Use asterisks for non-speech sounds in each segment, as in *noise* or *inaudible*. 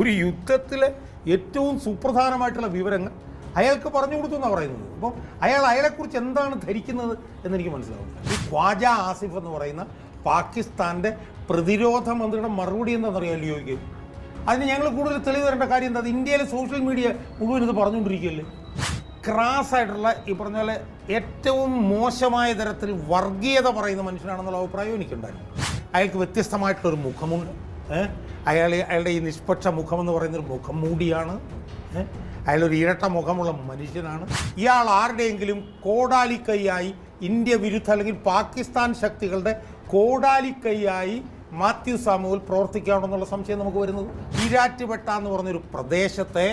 ഒരു യുദ്ധത്തിലെ ഏറ്റവും സുപ്രധാനമായിട്ടുള്ള വിവരങ്ങൾ അയാൾക്ക് പറഞ്ഞു കൊടുത്തു എന്നാണ് പറയുന്നത്. അപ്പോൾ അയാൾ അയാളെക്കുറിച്ച് എന്താണ് ധരിക്കുന്നത് എന്നെനിക്ക് മനസ്സിലാവും ഈ ഖ്വാജ ആസിഫ് എന്ന് പറയുന്ന പാകിസ്ഥാന്റെ പ്രതിരോധ മന്ത്രിയുടെ മറുപടി എന്താണെന്നറിയാം ലിയോയ്ക്ക് അതിന് ഞങ്ങൾ കൂടുതൽ തെളിവ് തരേണ്ട കാര്യം എന്താ? ഇന്ത്യയിലെ സോഷ്യൽ മീഡിയ മുഴുവൻ ഇത് പറഞ്ഞുകൊണ്ടിരിക്കുകയല്ലേ? ക്രാസ് ആയിട്ടുള്ള ഈ പറഞ്ഞ പോലെ ഏറ്റവും മോശമായ തരത്തിൽ വർഗീയത പറയുന്ന മനുഷ്യനാണെന്നുള്ള അഭിപ്രായം എനിക്കുണ്ടായിരുന്നു. അയാൾക്ക് വ്യത്യസ്തമായിട്ടുള്ളൊരു മുഖമുണ്ട്. ഏഹ്? അയാൾ അയാളുടെ ഈ നിഷ്പക്ഷ മുഖമെന്ന് പറയുന്നൊരു മുഖം മൂടിയാണ് അയാളൊരു ഇരട്ട മുഖമുള്ള മനുഷ്യനാണ്. ഇയാൾ ആരുടെയെങ്കിലും കോടാലിക്കൈയായി ഇന്ത്യ വിരുദ്ധ അല്ലെങ്കിൽ പാകിസ്ഥാൻ ശക്തികളുടെ കോടാലിക്കൈയായി മാത്യു സാമുവിൽ പ്രവർത്തിക്കുകയാണെന്നുള്ള സംശയം നമുക്ക് വരുന്നത്. ഈരാറ്റുപെട്ട എന്ന് പറഞ്ഞൊരു പ്രദേശത്തെ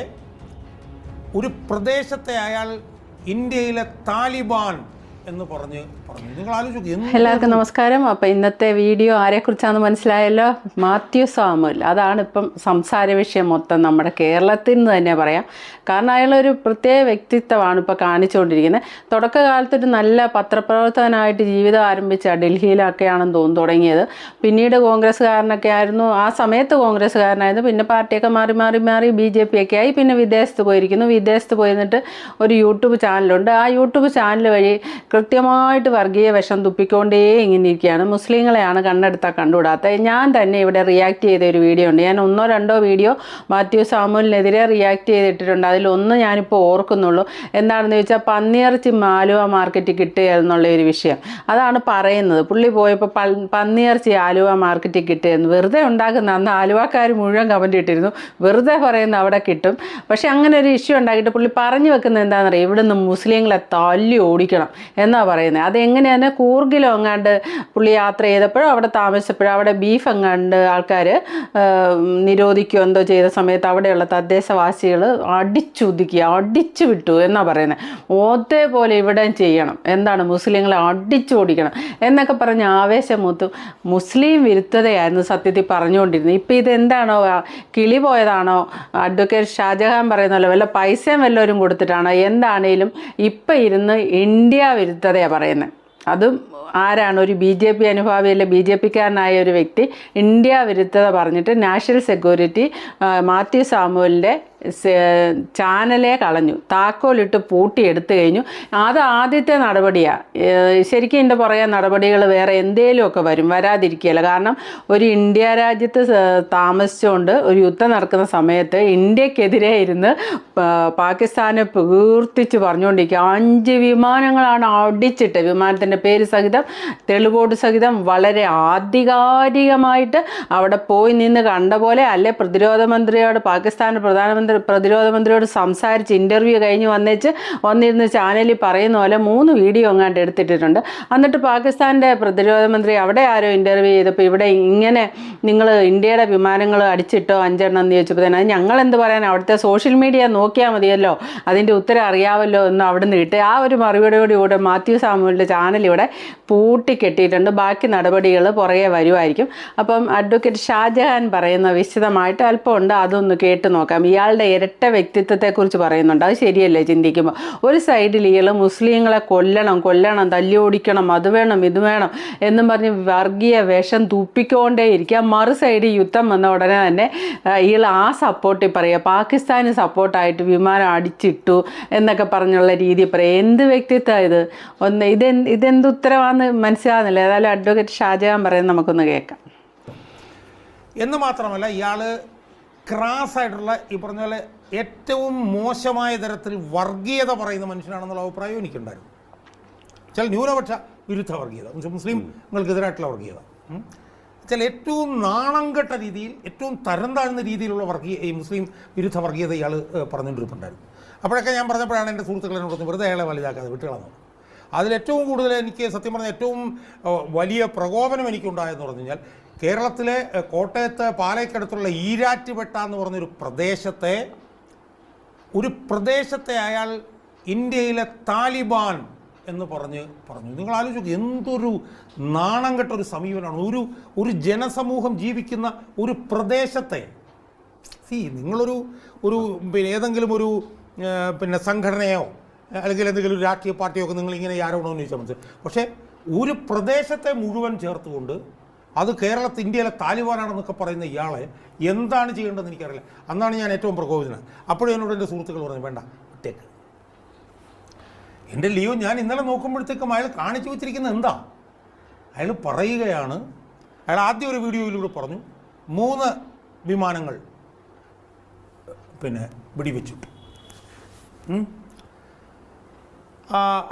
ഒരു പ്രദേശത്തെ അയാൾ ഇന്ത്യയിലെ താലിബാൻ എന്ന് പറഞ്ഞ് പറഞ്ഞു. നിങ്ങൾ ആലോചിച്ചു എല്ലാവർക്കും നമസ്കാരം. അപ്പോൾ ഇന്നത്തെ വീഡിയോ ആരെക്കുറിച്ചാണെന്ന് മനസ്സിലായല്ലോ? മാത്യു സാമുൽ അതാണ് ഇപ്പം സംസാര വിഷയം മൊത്തം നമ്മുടെ കേരളത്തിൽ നിന്ന് തന്നെ പറയാം. കാരണം അയാളൊരു പ്രത്യേക വ്യക്തിത്വമാണ് ഇപ്പോൾ കാണിച്ചുകൊണ്ടിരിക്കുന്നത്. തുടക്കകാലത്തൊരു നല്ല പത്രപ്രവർത്തകനായിട്ട് ജീവിതം ആരംഭിച്ച ഡൽഹിയിലൊക്കെയാണെന്ന് തോന്നുന്നു തുടങ്ങിയത്. പിന്നീട് കോൺഗ്രസ്സുകാരനൊക്കെ ആയിരുന്നു. ആ സമയത്ത് കോൺഗ്രസ്സുകാരനായിരുന്നു. പിന്നെ പാർട്ടിയൊക്കെ മാറി മാറി മാറി ബി ജെ പി ഒക്കെ ആയി. പിന്നെ വിദേശത്ത് പോയിരിക്കുന്നു. വിദേശത്ത് പോയിരുന്നിട്ട് ഒരു യൂട്യൂബ് ചാനലുണ്ട്. ആ യൂട്യൂബ് ചാനൽ വഴി കൃത്യമായിട്ട് വർഗീയ വിഷം തുപ്പിക്കൊണ്ടേ ഇങ്ങനെ ഇരിക്കുകയാണ് മുസ്ലിങ്ങളെയാണ് കണ്ണെടുത്താൽ കണ്ടുകൂടാത്തത് ഞാൻ തന്നെ ഇവിടെ റിയാക്ട് ചെയ്ത ഒരു വീഡിയോ ഉണ്ട്. ഞാൻ ഒന്നോ രണ്ടോ വീഡിയോ മാത്യു സാമുലിനെതിരെ റിയാക്ട് ചെയ്തിട്ടിട്ടുണ്ട്. അതിലൊന്ന് ഞാനിപ്പോൾ ഓർക്കുന്നുള്ളൂ. എന്താണെന്ന് ചോദിച്ചാൽ പന്നിയിറച്ചി ആലുവ മാർക്കറ്റിൽ കിട്ടുക എന്നുള്ള ഒരു വിഷയം. അതാണ് പറയുന്നത്. പുള്ളി പോയപ്പോൾ പന്നിയിറച്ചി ആലുവ മാർക്കറ്റിൽ കിട്ടുകയെന്ന് വെറുതെ ഉണ്ടാക്കുന്ന അന്ന് ആലുവക്കാർ മുഴുവൻ കമന്റ് ഇട്ടിരുന്നു. വെറുതെ പറയുന്ന അവിടെ കിട്ടും. പക്ഷേ അങ്ങനെ ഒരു ഇഷ്യൂ ഉണ്ടാക്കിയിട്ട് പുള്ളി പറഞ്ഞു വെക്കുന്നത് എന്താണെന്നറിയാം? ഇവിടുന്ന് മുസ്ലിങ്ങളെ തല്ലി ഓടിക്കണം. എന്നാ പറയുന്നത് അതെങ്ങനെയാണ് കൂർഗിലോ എങ്ങാണ്ട് പുള്ളി യാത്ര ചെയ്തപ്പോഴും അവിടെ താമസിച്ചപ്പോഴും അവിടെ ബീഫ് എങ്ങാണ്ട് ആൾക്കാർ നിരോധിക്കുകയോ എന്തോ ചെയ്ത സമയത്ത് അവിടെയുള്ള തദ്ദേശവാസികൾ അടിച്ചുതുക്കി അടിച്ചു വിട്ടു എന്നാണ് പറയുന്നത് ഓത്തേപോലെ ഇവിടെ ചെയ്യണം. എന്താണ് മുസ്ലിങ്ങളെ അടിച്ചു ഓടിക്കണം എന്നൊക്കെ പറഞ്ഞ് ആവേശം മൂത്തു. മുസ്ലിം വിരുദ്ധതയായിരുന്നു സത്യത്തിൽ പറഞ്ഞുകൊണ്ടിരുന്നത്. ഇപ്പം ഇതെന്താണോ കിളി പോയതാണോ? അഡ്വക്കേറ്റ് ഷാജഹാൻ പറയുന്നല്ലോ വല്ല പൈസയും വല്ലവരും കൊടുത്തിട്ടാണോ? എന്താണേലും ഇപ്പം ഇരുന്ന് ഇന്ത്യ വിരുദ്ധതയാണ് പറയുന്നത് അതും ആരാണ് ഒരു ബി ജെ പി അനുഭാവിയല്ല ബി ജെ പിക്കാരനായ ഒരു വ്യക്തി ഇന്ത്യ വിരുദ്ധത പറഞ്ഞിട്ട് നാഷണൽ സെക്യൂരിറ്റി മാത്യു സാമുവലിന്റെ ചാനലേ കളഞ്ഞു. താക്കോലിട്ട് പൂട്ടിയെടുത്തു കഴിഞ്ഞു. അത് ആദ്യത്തെ നടപടിയാണ് ശരിക്കും എന്റെ പറയാൻ നടപടികൾ വേറെ എന്തേലുമൊക്കെ വരും. വരാതിരിക്കുകയില്ല. കാരണം ഒരു ഇന്ത്യ രാജ്യത്ത് താമസിച്ചുകൊണ്ട് ഒരു യുദ്ധം നടക്കുന്ന സമയത്ത് ഇന്ത്യക്കെതിരെ ഇരുന്ന് പാകിസ്ഥാനെ പ്രകീർത്തിച്ച് പറഞ്ഞുകൊണ്ടിരിക്കുക. അഞ്ച് വിമാനങ്ങളാണ് അടിച്ചിട്ട് വിമാനത്തിന്റെ പേര് സഹിതം തെളിവോട് സഹിതം വളരെ ആധികാരികമായിട്ട് അവിടെ പോയി നിന്ന് കണ്ട പോലെ അല്ലെ പ്രതിരോധ മന്ത്രിയോട് പാകിസ്ഥാൻ പ്രധാനമന്ത്രി പ്രതിരോധ മന്ത്രിയോട് സംസാരിച്ച് ഇന്റർവ്യൂ കഴിഞ്ഞ് വന്നേച്ച് വന്നിരുന്ന് ചാനലിൽ പറയുന്ന പോലെ മൂന്ന് വീഡിയോ എങ്ങാണ്ട് എടുത്തിട്ടിട്ടുണ്ട്. എന്നിട്ട് പാകിസ്ഥാന്റെ പ്രതിരോധ മന്ത്രി അവിടെ ആരോ ഇന്റർവ്യൂ ചെയ്തപ്പോൾ ഇവിടെ ഇങ്ങനെ നിങ്ങൾ ഇന്ത്യയുടെ വിമാനങ്ങൾ അടിച്ചിട്ടോ അഞ്ചെണ്ണം എന്ന് ചോദിച്ചപ്പോൾ തന്നെ അത് ഞങ്ങൾ എന്ത് പറയാൻ അവിടുത്തെ സോഷ്യൽ മീഡിയ നോക്കിയാൽ മതിയല്ലോ അതിന്റെ ഉത്തരം അറിയാമല്ലോ എന്ന് അവിടെ നിന്ന് കിട്ടി ആ ഒരു മറുപടിയോടുകൂടെ കൂടെ മാത്യു സാമുവിന്റെ ചാനൽ ഇവിടെ പൂട്ടിക്കെട്ടിയിട്ടുണ്ട്. ബാക്കി നടപടികൾ പുറകെ വരുമായിരിക്കും അപ്പം അഡ്വക്കേറ്റ് ഷാജഹാൻ പറയുന്ന വിശദമായിട്ട് അല്പമുണ്ട് അതൊന്ന് കേട്ട് നോക്കാം. ഇയാളുടെ ഇരട്ട വ്യക്തിത്വത്തെക്കുറിച്ച് പറയുന്നുണ്ട്. അത് ശരിയല്ലേ ചിന്തിക്കുമ്പോൾ ഒരു സൈഡിൽ ഇയാൾ മുസ്ലിങ്ങളെ കൊല്ലണം കൊല്ലണം തല്ലി ഓടിക്കണം അത് വേണം ഇത് വേണം എന്നും പറഞ്ഞ് വർഗീയ വേഷം തൂപ്പിക്കൊണ്ടേ ഇരിക്കുക മറു സൈഡിൽ യുദ്ധം വന്ന ഉടനെ തന്നെ ഇയാൾ ആ സപ്പോർട്ടിൽ പറയുക. പാകിസ്ഥാന് സപ്പോർട്ടായിട്ട് വിമാനം അടിച്ചിട്ടു എന്നൊക്കെ പറഞ്ഞുള്ള രീതി പറയുക എന്ത് വ്യക്തിത്വമാണ് ഇത്? ഒന്ന് ഇത് ഇതെന്ത് ഉത്തരവാന്ന് മനസ്സിലാകുന്നില്ല ഏതായാലും അഡ്വക്കേറ്റ് ഷാജഹാൻ പറയുന്നത് നമുക്കൊന്ന് കേൾക്കാം. എന്ന് മാത്രമല്ല ഇയാൾ ക്രാസ് ആയിട്ടുള്ള ഈ പറഞ്ഞ പോലെ ഏറ്റവും മോശമായ തരത്തിൽ വർഗീയത പറയുന്ന മനുഷ്യനാണെന്നുള്ള അഭിപ്രായം എനിക്കുണ്ടായിരുന്നു. ചില ന്യൂനപക്ഷ വിരുദ്ധ വർഗീയത മുസ്ലിംങ്ങൾക്കെതിരായിട്ടുള്ള വർഗീയത. ചില ഏറ്റവും നാണം കെട്ട രീതിയിൽ ഏറ്റവും തരം താഴ്ന്ന രീതിയിലുള്ള വർഗീയ ഈ മുസ്ലിം വിരുദ്ധ വർഗീയത ഇയാൾ പറഞ്ഞുകൊണ്ടിരിപ്പുണ്ടായിരുന്നു. അപ്പോഴൊക്കെ ഞാൻ പറഞ്ഞപ്പോഴാണ് എന്റെ സുഹൃത്തുക്കളെ എന്നോട് പറഞ്ഞത് വെറുതെ അയാളെ വലുതാക്കാതെ അതിൽ അതിലേറ്റവും കൂടുതൽ എനിക്ക് സത്യം പറഞ്ഞാൽ ഏറ്റവും വലിയ പ്രകോപനം എനിക്കുണ്ടായെന്ന് പറഞ്ഞു കഴിഞ്ഞാൽ കേരളത്തിലെ കോട്ടയത്ത് പാലയ്ക്കടുത്തുള്ള ഈരാറ്റുപെട്ട എന്ന് പറഞ്ഞൊരു പ്രദേശത്തെ ഒരു പ്രദേശത്തെ അയാൾ ഇന്ത്യയിലെ താലിബാൻ എന്ന് പറഞ്ഞ് പറഞ്ഞു. നിങ്ങൾ ആലോചിച്ചു എന്തൊരു നാണം കെട്ട ഒരു സമീപനമാണ്. ഒരു ഒരു ജനസമൂഹം ജീവിക്കുന്ന ഒരു പ്രദേശത്തെ. സി നിങ്ങളൊരു ഒരു പിന്നെ ഏതെങ്കിലും ഒരു പിന്നെ സംഘടനയോ അല്ലെങ്കിൽ എന്തെങ്കിലും ഒരു രാഷ്ട്രീയ പാർട്ടിയോ ഒക്കെ നിങ്ങൾ ഇങ്ങനെ ആരോപണം ചോദിച്ചാൽ മനസ്സിലായി പക്ഷേ ഒരു പ്രദേശത്തെ മുഴുവൻ ചേർത്തുകൊണ്ട് അത് കേരളത്തിൽ ഇന്ത്യയിലെ താലിബാനാണെന്നൊക്കെ പറയുന്ന ഇയാളെ എന്താണ് ചെയ്യേണ്ടതെന്ന് എനിക്കറിയില്ല. അന്നാണ് ഞാൻ ഏറ്റവും പ്രകോപിതനാണ് അപ്പോഴും എന്നോട് എന്റെ സുഹൃത്തുക്കൾ പറഞ്ഞു വേണ്ട വിട്ടേക്ക്. എന്റെ ലീവ് ഞാൻ ഇന്നലെ നോക്കുമ്പോഴത്തേക്കും അയാൾ കാണിച്ചു വെച്ചിരിക്കുന്നത് എന്താ? അയാൾ പറയുകയാണ് അയാൾ ആദ്യം ഒരു വീഡിയോയിലൂടെ പറഞ്ഞു മൂന്ന് വിമാനങ്ങൾ പിന്നെ വെടിവെച്ചു.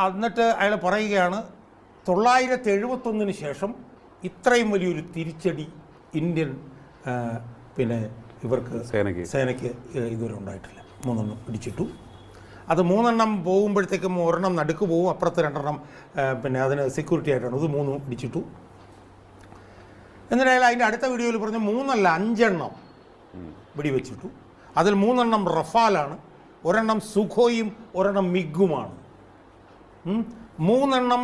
എന്നിട്ട് അയാൾ പറയുകയാണ് തൊള്ളായിരത്തി എഴുപത്തൊന്നിന് ശേഷം ഇത്രയും വലിയൊരു തിരിച്ചടി ഇന്ത്യൻ പിന്നെ ഇവർക്ക് സേനയ്ക്ക്. സേനയ്ക്ക് ഇതുവരെ ഉണ്ടായിട്ടില്ല. മൂന്നെണ്ണം പിടിച്ചിട്ടു. അത് മൂന്നെണ്ണം പോകുമ്പോഴത്തേക്കും ഒരെണ്ണം നടുക്ക് പോകും അപ്പുറത്ത് രണ്ടെണ്ണം പിന്നെ അതിന് സെക്യൂരിറ്റി ആയിട്ടാണ്. ഇത് മൂന്നും പിടിച്ചിട്ടു. എന്നിട്ടായാലും അതിന്റെ അടുത്ത വീഡിയോയിൽ പറഞ്ഞ് മൂന്നല്ല അഞ്ചെണ്ണം വെടിവെച്ചിട്ടു. അതിൽ മൂന്നെണ്ണം റഫാലാണ് ഒരെണ്ണം സുഖോയും ഒരെണ്ണം മിഗുമാണ്. മൂന്നെണ്ണം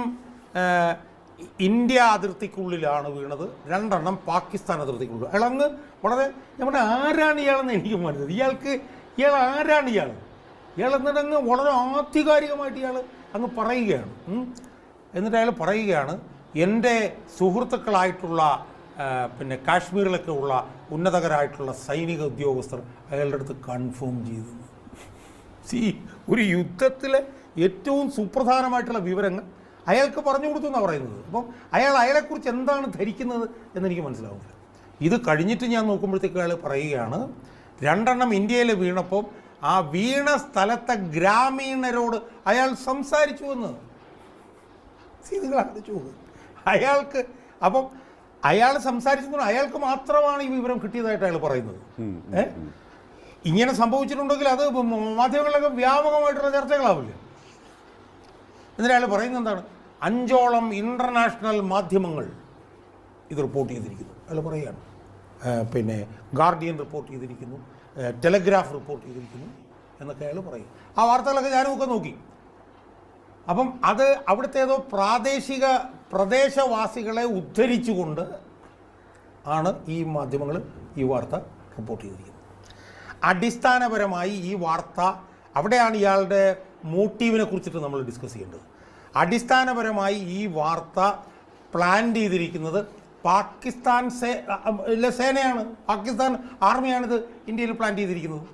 ഇന്ത്യ അതിർത്തിക്കുള്ളിലാണ് വീണത്. രണ്ടെണ്ണം പാകിസ്ഥാൻ അതിർത്തിക്കുള്ളിൽ. അങ്ങ് വളരെ നമ്മുടെ ആരാണ് ഇയാളെന്ന് എനിക്ക് മനസ്സിലായി. ഇയാൾക്ക് ഇയാൾ ആരാണ് ഇയാൾ ഇയാൾ എന്നിട്ട് അങ്ങ് വളരെ ആധികാരികമായിട്ട് ഇയാൾ അങ്ങ് പറയുകയാണ്. എന്നിട്ട് അയാൾ പറയുകയാണ് എന്റെ സുഹൃത്തുക്കളായിട്ടുള്ള പിന്നെ കാശ്മീരിലൊക്കെ ഉള്ള ഉന്നതകരായിട്ടുള്ള സൈനിക ഉദ്യോഗസ്ഥർ അയാളുടെ അടുത്ത് കൺഫേം ചെയ്തു. *laughs* സി ഒരു യുദ്ധത്തിലെ ഏറ്റവും സുപ്രധാനമായിട്ടുള്ള വിവരങ്ങൾ അയാൾക്ക് പറഞ്ഞു കൊടുത്തു എന്നാണ് പറയുന്നത്. അപ്പം അയാൾ അയാളെക്കുറിച്ച് എന്താണ് ധരിക്കുന്നത് എന്നെനിക്ക് മനസ്സിലാവുന്നില്ല. ഇത് കഴിഞ്ഞിട്ട് ഞാൻ നോക്കുമ്പോഴത്തേക്ക് അയാൾ പറയുകയാണ് രണ്ടെണ്ണം ഇന്ത്യയിൽ വീണപ്പം ആ വീണ സ്ഥലത്തെ ഗ്രാമീണരോട് അയാൾ സംസാരിച്ചു എന്ന്. അയാൾക്ക് അപ്പം അയാൾ സംസാരിച്ചു അയാൾക്ക് മാത്രമാണ് ഈ വിവരം കിട്ടിയതായിട്ട് അയാൾ പറയുന്നത്. ഇങ്ങനെ സംഭവിച്ചിട്ടുണ്ടെങ്കിൽ അത് മാധ്യമങ്ങളിലൊക്കെ വ്യാപകമായിട്ടുള്ള ചർച്ചകളാവില്ലേ? എന്നിട്ട് അയാൾ പറയുന്നത് എന്താണ്? അഞ്ചോളം ഇന്റർനാഷണൽ മാധ്യമങ്ങൾ ഇത് റിപ്പോർട്ട് ചെയ്തിരിക്കുന്നു. അല്ല പറയുകയാണ്. പിന്നെ ഗാർഡിയൻ റിപ്പോർട്ട് ചെയ്തിരിക്കുന്നു. ടെലഗ്രാഫ് റിപ്പോർട്ട് ചെയ്തിരിക്കുന്നു എന്നൊക്കെ അയാൾ പറയും ആ വാർത്തകളൊക്കെ ഞാനുമൊക്കെ നോക്കി. അപ്പം അത് അവിടുത്തെ ഏതോ പ്രാദേശിക പ്രദേശവാസികളെ ഉദ്ധരിച്ചുകൊണ്ട് ആണ് ഈ മാധ്യമങ്ങൾ ഈ വാർത്ത റിപ്പോർട്ട് ചെയ്തിരിക്കുന്നത്. അടിസ്ഥാനപരമായി ഈ വാർത്ത അവിടെയാണ് ഇയാളുടെ മോട്ടീവിനെ കുറിച്ചിട്ട് നമ്മൾ ഡിസ്കസ് ചെയ്യേണ്ടത്. അടിസ്ഥാനപരമായി ഈ വാർത്ത പ്ലാൻ ചെയ്തിരിക്കുന്നത് പാകിസ്ഥാൻ സേ സേനയാണ്. പാകിസ്ഥാൻ ആർമിയാണിത് ഇന്ത്യയിൽ പ്ലാൻ ചെയ്തിരിക്കുന്നത്.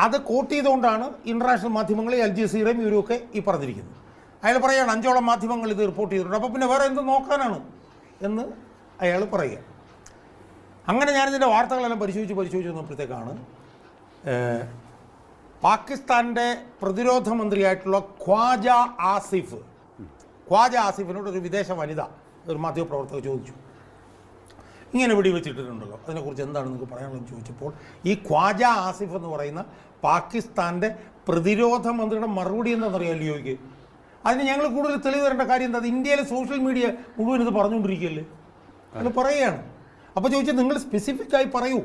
അതെ. കോട്ട് ചെയ്തുകൊണ്ടാണ് ഇന്റർനാഷണൽ മാധ്യമങ്ങൾ ജി ജസീറയും ഇവരുമൊക്കെ ഈ പറഞ്ഞിരിക്കുന്നത്. അയാൾ പറയുകയാണ് അഞ്ചോളം മാധ്യമങ്ങൾ ഇത് റിപ്പോർട്ട് ചെയ്തിട്ടുണ്ട്. അപ്പോൾ പിന്നെ വേറെ എന്ത് നോക്കാനാണ്? എന്ന് അയാൾ പറയുക. അങ്ങനെ ഞാനിതിന്റെ വാർത്തകളെല്ലാം പരിശോധിച്ച് പരിശോധിച്ച് വന്നപ്പോഴത്തേക്കാണ് പാകിസ്ഥാന്റെ പ്രതിരോധ മന്ത്രിയായിട്ടുള്ള ഖ്വാജ ആസിഫ്. ഖ്വാജ ആസിഫിനോട് ഒരു വിദേശ വനിത ഒരു മാധ്യമപ്രവർത്തകർ ചോദിച്ചു. ഇങ്ങനെ വെടിവെച്ചിട്ടിട്ടുണ്ടല്ലോ. അതിനെക്കുറിച്ച് എന്താണ് നിങ്ങൾക്ക് പറയാനുള്ളത് ചോദിച്ചപ്പോൾ ഈ ഖ്വാജ ആസിഫ് എന്ന് പറയുന്ന പാകിസ്ഥാന്റെ പ്രതിരോധ മന്ത്രിയുടെ മറുപടി എന്താണെന്നറിയാം ലിയോയ്ക്ക് അതിന് ഞങ്ങൾ കൂടുതൽ തെളിവ് തരേണ്ട കാര്യം എന്താ? ഇന്ത്യയിലെ സോഷ്യൽ മീഡിയ മുഴുവൻ ഇത് പറഞ്ഞുകൊണ്ടിരിക്കുകയല്ലേ? അത് പറയുകയാണ്. അപ്പോൾ ചോദിച്ചാൽ നിങ്ങൾ സ്പെസിഫിക്കായി പറയൂ.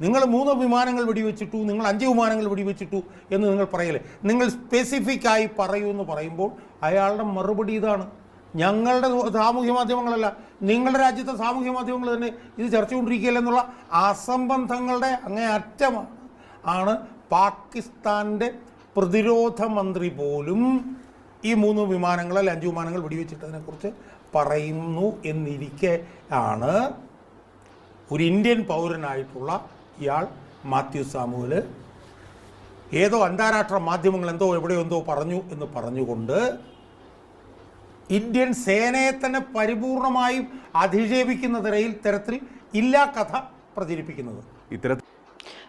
നിങ്ങൾ മൂന്ന് വിമാനങ്ങൾ വെടിവെച്ചിട്ടു നിങ്ങൾ അഞ്ച് വിമാനങ്ങൾ വെടിവെച്ചിട്ടു എന്ന് നിങ്ങൾ പറയല്ലേ? നിങ്ങൾ സ്പെസിഫിക് ആയി പറയൂ എന്ന് പറയുമ്പോൾ അയാളുടെ മറുപടി ഇതാണ്. ഞങ്ങളുടെ സാമൂഹ്യ മാധ്യമങ്ങളല്ല നിങ്ങളുടെ രാജ്യത്തെ സാമൂഹ്യ മാധ്യമങ്ങൾ തന്നെ ഇത് ചർച്ച കൊണ്ടിരിക്കുകയല്ല എന്നുള്ള അസംബന്ധങ്ങളുടെ അങ്ങേ അറ്റമാണ്. ആണ് പാകിസ്ഥാന്റെ പ്രതിരോധ മന്ത്രി പോലും ഈ മൂന്ന് വിമാനങ്ങൾ അഞ്ച് വിമാനങ്ങൾ വെടിവെച്ചിട്ടതിനെക്കുറിച്ച് പറയുന്നു എന്നിരിക്കെ ആണ് ഒരു ഇന്ത്യൻ പൗരനായിട്ടുള്ള ഇയാൾ മാത്യു സാമുവൽ ഏതോ അന്താരാഷ്ട്ര മാധ്യമങ്ങൾ എന്തോ എവിടെയോ എന്തോ പറഞ്ഞു എന്ന് പറഞ്ഞുകൊണ്ട് ഇന്ത്യൻ സേനയെ തന്നെ പരിപൂർണമായും അധിക്ഷേപിക്കുന്ന തരയിൽ തരത്തിൽ ഇല്ലാ കഥ പ്രചരിപ്പിക്കുന്നത്. ഇത്തരത്തിൽ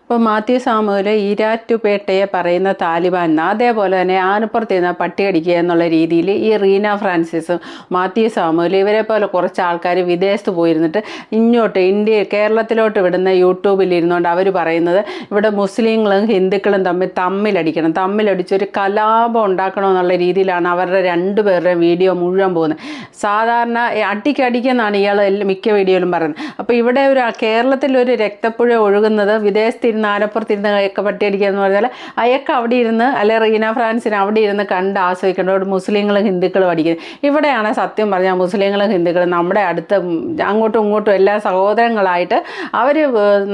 ഇപ്പോൾ മാത്യു സാമുവിൽ ഈരാറ്റുപേട്ടയെ പറയുന്ന താലിബാൻ അതേപോലെ തന്നെ ആനപ്പുറത്ത് നിന്ന് പട്ടിയടിക്കുക എന്നുള്ള രീതിയിൽ ഈ റീന ഫ്രാൻസിസും മാത്യു സാമുവിൽ ഇവരെ പോലെ കുറച്ച് ആൾക്കാർ വിദേശത്ത് പോയിരുന്നിട്ട് ഇങ്ങോട്ട് ഇന്ത്യ കേരളത്തിലോട്ട് വിടുന്ന യൂട്യൂബിൽ ഇരുന്നുകൊണ്ട് അവർ പറയുന്നത് ഇവിടെ മുസ്ലിങ്ങളും ഹിന്ദുക്കളും തമ്മിൽ തമ്മിലടിക്കണം തമ്മിലടിച്ചൊരു കലാപം ഉണ്ടാക്കണമെന്നുള്ള രീതിയിലാണ് അവരുടെ രണ്ടുപേരുടെയും വീഡിയോ മുഴുവൻ പോകുന്നത്. സാധാരണ അടിക്കടിക്കെന്നാണ് ഇയാൾ മിക്ക വീഡിയോയിലും പറയുന്നത്. അപ്പോൾ ഇവിടെ ഒരു കേരളത്തിൽ ഒരു രക്തപ്പുഴ ഒഴുകുന്നത് വിദേശത്ത് ഇരുന്ന് ആനപ്പുറത്തിരുന്ന് ഒക്കെ പട്ടിയടിക്കുക എന്ന് പറഞ്ഞാൽ അയാൾക്ക് അവിടെ ഇരുന്ന് അല്ലെ റീന ഫ്രാൻസിന് അവിടെ ഇരുന്ന് കണ്ട് ആസ്വദിക്കേണ്ട അവിടെ മുസ്ലിങ്ങളും ഹിന്ദുക്കളും അടിക്കുന്നത്. ഇവിടെയാണ് സത്യം പറഞ്ഞാൽ മുസ്ലിങ്ങളും ഹിന്ദുക്കളും നമ്മുടെ അടുത്ത് അങ്ങോട്ടും ഇങ്ങോട്ടും എല്ലാ സഹോദരങ്ങളായിട്ട് അവർ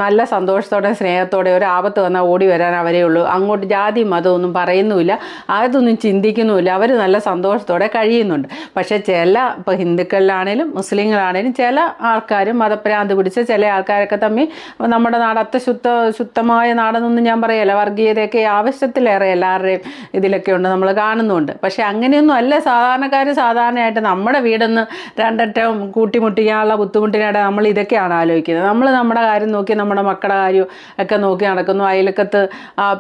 നല്ല സന്തോഷത്തോടെ സ്നേഹത്തോടെ ഒരു ആപത്ത് വന്നാൽ ഓടി വരാൻ അവരേ ഉള്ളൂ. അങ്ങോട്ട് ജാതി മതമൊന്നും പറയുന്നുമില്ല. അതൊന്നും ചിന്തിക്കുന്നുമില്ല. അവർ നല്ല സന്തോഷത്തോടെ കഴിയുന്നുണ്ട്. പക്ഷേ ചില ഇപ്പോൾ ഹിന്ദുക്കളിലാണേലും മുസ്ലിങ്ങളാണേലും ചില ആൾക്കാരും മതഭ്രാന്ത് പിടിച്ച ചില ആൾക്കാരൊക്കെ തമ്മിൽ നമ്മുടെ നാട് അത്ര ശുദ്ധ ശുദ്ധമായ നാടെന്നൊന്നും ഞാൻ പറയല്ല വർഗീയതയൊക്കെ ആവശ്യത്തിലേറെ എല്ലാവരുടെയും ഇതിലൊക്കെ ഉണ്ട് നമ്മൾ കാണുന്നുണ്ട്. പക്ഷേ അങ്ങനെയൊന്നും അല്ല. സാധാരണക്കാർ സാധാരണയായിട്ട് നമ്മുടെ വീടൊന്ന് രണ്ടറ്റം കൂട്ടിമുട്ടിക്കാനുള്ള ബുദ്ധിമുട്ടിനായിട്ട് നമ്മൾ ഇതൊക്കെയാണ് ആലോചിക്കുന്നത്. നമ്മൾ നമ്മുടെ കാര്യം നോക്കി നമ്മുടെ മക്കളുടെ കാര്യം ഒക്കെ നോക്കി നടക്കുന്നു. അയലക്കത്ത്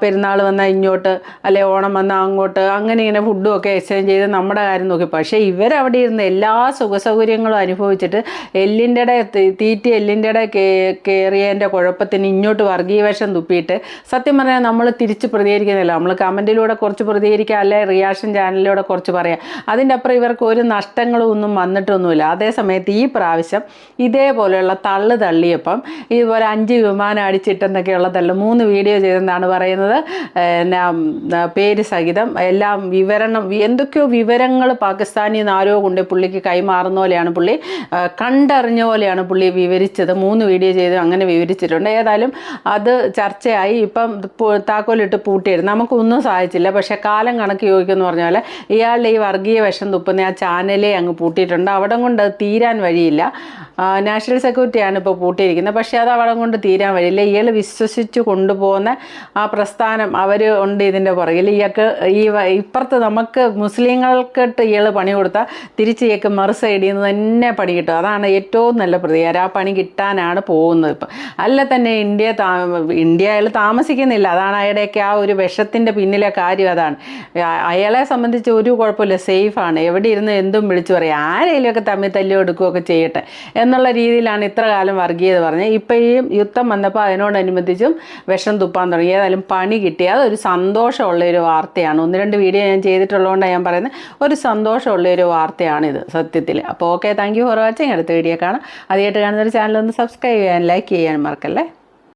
പെരുന്നാൾ വന്നാൽ ഇങ്ങോട്ട് അല്ലെ ഓണം വന്നാൽ അങ്ങോട്ട് അങ്ങനെ ഇങ്ങനെ ഫുഡും ഒക്കെ എക്സ്ചേഞ്ച് ചെയ്ത് നമ്മുടെ കാര്യം നോക്കി. പക്ഷേ ഇവരവിടെ ഇരുന്ന് എല്ലാ സുഖസൗകര്യങ്ങളും അനുഭവിച്ചിട്ട് എല്ലിന്റെ തീറ്റി എല്ലിന്റെ കേറിയതിന്റെ കുഴപ്പത്തിന് ഇങ്ങോട്ട് വർഗീയ വേഷം തുപ്പിയിട്ട് സത്യം പറഞ്ഞാൽ നമ്മൾ തിരിച്ച് പ്രതികരിക്കുന്നില്ല. നമ്മൾ കമന്റിലൂടെ കുറച്ച് പ്രതികരിക്കുക അല്ലെ റിയാക്ഷൻ ചാനലിലൂടെ കുറച്ച് പറയാം. അതിന്റെ അപ്പുറം ഇവർക്ക് ഒരു നഷ്ടങ്ങളും ഒന്നും വന്നിട്ടൊന്നുമില്ല. അതേ സമയത്ത് ഈ പ്രാവശ്യം ഇതേപോലെയുള്ള തള്ളു തള്ളിയപ്പം ഇതുപോലെ അഞ്ച് വിമാനം അടിച്ചിട്ടെന്നൊക്കെയുള്ള തള്ളു മൂന്ന് വീഡിയോ ചെയ്തെന്നാണ് പറയുന്നത്. പേര് സഹിതം എല്ലാം വിവരണം എന്തൊക്കെയോ വിവരങ്ങൾ പാകിസ്ഥാനിൽ നിന്ന് ആരോ കൊണ്ട് പുള്ളിക്ക് കൈമാറുന്ന പോലെയാണ് പുള്ളി. കണ്ടറിഞ്ഞ പോലെയാണ് പുള്ളി വിവരിച്ചത്. മൂന്ന് വീഡിയോ ചെയ്ത് അങ്ങനെ വിവരിച്ചിട്ടുണ്ട്. ഏതായാലും അത് ചർച്ചയായി. ഇപ്പം താക്കോലിട്ട് പൂട്ടിയിരുന്നു. നമുക്കൊന്നും സാധിച്ചില്ല. പക്ഷേ കാലം കണക്ക് യോഗിക്കുമെന്ന് പറഞ്ഞാൽ ഇയാളുടെ ഈ വർഗീയ വിഷം തുപ്പുന്ന ആ ചാനലേ അങ്ങ് പൂട്ടിയിട്ടുണ്ട്. അവിടെ കൊണ്ട് തീരാൻ വഴിയില്ല. നാഷണൽ സെക്യൂരിറ്റിയാണ് ഇപ്പോൾ പൂട്ടിയിരിക്കുന്നത്. പക്ഷേ അത് അവിടെ കൊണ്ട് തീരാൻ വഴിയില്ല. ഇയാൾ വിശ്വസിച്ച് കൊണ്ടുപോകുന്ന ആ പ്രസ്ഥാനം അവർ ഉണ്ട് ഇതിന്റെ പുറകിൽ. ഇയാൾക്ക് ഈ ഇപ്പുറത്ത് നമുക്ക് മുസ്ലിങ്ങൾക്കിട്ട് ഇയാൾ പണി കൊടുത്താൽ തിരിച്ച് ഇയാൾക്ക് മറു സൈഡിൽ നിന്ന് തന്നെ പണി കിട്ടും. അതാണ് ഏറ്റവും നല്ല പ്രതികാരം. ആ പണി കിട്ടാനാണ് പോകുന്നത് ഇപ്പം. അല്ല തന്നെ ഇന്ത്യ താ ഇന്ത്യ അയാൾ താമസിക്കുന്നില്ല. അതാണ് അയാളുടെയൊക്കെ ആ ഒരു വിഷത്തിന്റെ പിന്നിലെ കാര്യം. അതാണ്. അയാളെ സംബന്ധിച്ച് ഒരു കുഴപ്പമില്ല. സേഫാണ് എവിടെ ഇരുന്ന് എന്തും വിളിച്ചു പറയും. ആരെങ്കിലുമൊക്കെ തമ്മിൽ തല്ലി എടുക്കുകയൊക്കെ ചെയ്യട്ടെ എന്നുള്ള രീതിയിലാണ് ഇത്ര കാലം വർഗീയത പറഞ്ഞത്. ഇപ്പം ഈ യുദ്ധം വന്നപ്പോൾ അതിനോടനുബന്ധിച്ചും വിഷം തുപ്പാൻ തുടങ്ങി. ഏതായാലും പണി കിട്ടി. അതൊരു സന്തോഷമുള്ള ഒരു വാർത്തയാണ്. ഒന്ന് രണ്ട് വീഡിയോ ഞാൻ ചെയ്തിട്ടുള്ളതുകൊണ്ടാണ് ഞാൻ പറയുന്നത്. ഒരു സന്തോഷമുള്ള ഒരു വാർത്തയാണിത് സത്യത്തിൽ. അപ്പോൾ okay thank you for watching അടുത്ത വീഡിയോ കാണാം. ആദ്യമായിട്ട് കാണുന്ന ഒരു ചാനൽ ഒന്ന് സബ്സ്ക്രൈബ് ചെയ്യാൻ ലൈക്ക് ചെയ്യാൻ മറക്കല്ലേ?